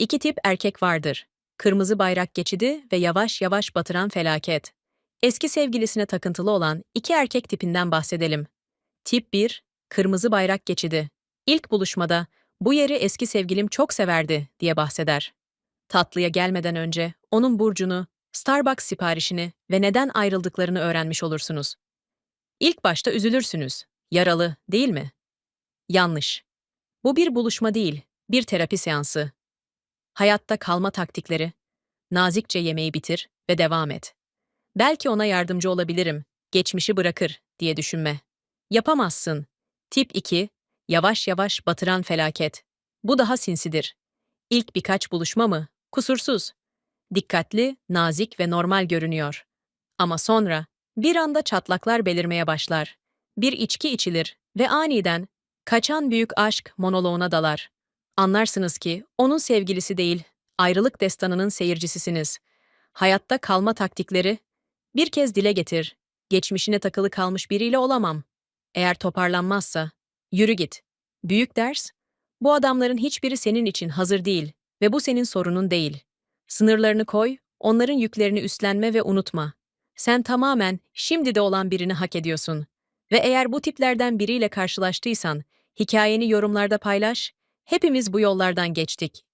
İki tip erkek vardır. Kırmızı bayrak geçidi ve yavaş yavaş batıran felaket. Eski sevgilisine takıntılı olan iki erkek tipinden bahsedelim. Tip 1, kırmızı bayrak geçidi. İlk buluşmada bu yeri eski sevgilim çok severdi diye bahseder. Tatlıya gelmeden önce onun burcunu, Starbucks siparişini ve neden ayrıldıklarını öğrenmiş olursunuz. İlk başta üzülürsünüz. Yaralı, değil mi? Yanlış. Bu bir buluşma değil, bir terapi seansı. Hayatta kalma taktikleri. Nazikçe yemeği bitir ve devam et. Belki ona yardımcı olabilirim, geçmişi bırakır diye düşünme. Yapamazsın. Tip 2, yavaş yavaş batıran felaket. Bu daha sinsidir. İlk birkaç buluşma mı? Kusursuz. Dikkatli, nazik ve normal görünüyor. Ama sonra bir anda çatlaklar belirmeye başlar. Bir içki içilir ve aniden kaçan büyük aşk monoloğuna dalar. Anlarsınız ki onun sevgilisi değil, ayrılık destanının seyircisisiniz. Hayatta kalma taktikleri bir kez dile getir. Geçmişine takılı kalmış biriyle olamam. Eğer toparlanmazsa yürü git. Büyük ders bu adamların hiçbiri senin için hazır değil ve bu senin sorunun değil. Sınırlarını koy, onların yüklerini üstlenme ve unutma. Sen tamamen şimdi de olan birini hak ediyorsun. Ve eğer bu tiplerden biriyle karşılaştıysan, hikayeni yorumlarda paylaş. Hepimiz bu yollardan geçtik.